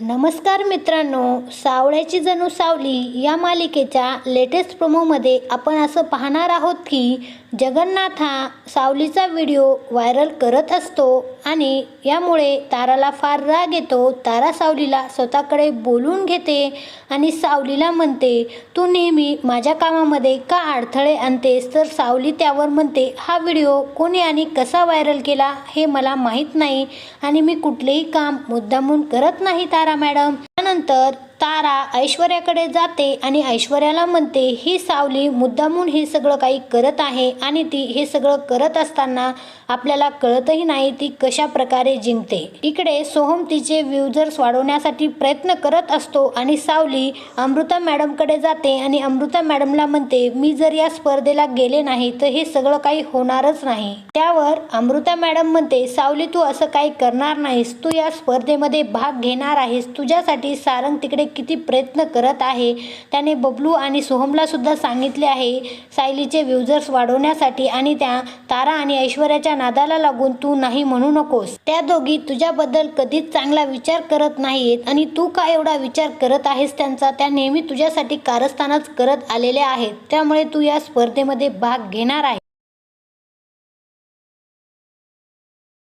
नमस्कार मित्रांनो सावळ्याची जणू सावली या मालिकेच्या लेटेस्ट प्रोमोमध्ये आपण असं पाहणार आहोत की जगन्नाथ हा सावलीचा व्हिडिओ व्हायरल करत असतो आणि यामुळे ताराला फार राग येतो. तारा सावलीला स्वतःकडे बोलून घेते आणि सावलीला म्हणते तू नेहमी माझ्या कामामध्ये का अडथळे आणतेस? तर सावली त्यावर म्हणते हा व्हिडिओ कोणी आणि कसा व्हायरल केला हे मला माहीत नाही आणि मी कुठलेही काम मुद्दामून करत नाही तारा. करा मॅडम. त्यानंतर तारा ऐश्वर्याकडे जाते आणि ऐश्वर्याला म्हणते ही सावली मुद्दामून हे सगळं काही करत आहे आणि ती हे सगळं करत असताना आपल्याला कळतही नाही ती कशा प्रकारे जिंकते. इकडे सोहम तिचे व्ह्युजर्स वाढवण्यासाठी प्रयत्न करत असतो आणि सावली अमृता मॅडमकडे जाते आणि अमृता मॅडमला म्हणते मी जर या स्पर्धेला गेले नाही तर हे सगळं काही होणारच नाही. त्यावर अमृता मॅडम म्हणते सावली तू असं काही करणार नाहीस. तू या स्पर्धेमध्ये भाग घेणार आहेस. तुझ्यासाठी सारंग तिकडे किती प्रयत्न करत आहे. त्याने बबलू आणि सोहमला सुद्धा सांगितले आहे. सायलीचे व्ह्युजर्स वाढवण्यासाठी आणि त्या तारा आणि ऐश्वर्याच्या नादाला लागून तू नाही म्हणू नकोस. त्या दोघी तुझ्याबद्दल कधीच चांगला विचार करत नाहीत आणि तू का एवढा विचार करत आहेस त्यांचा? त्या नेहमी तुझ्यासाठी कारस्थानच करत आलेल्या आहेत. त्यामुळे तू या स्पर्धेमध्ये भाग घेणार आहे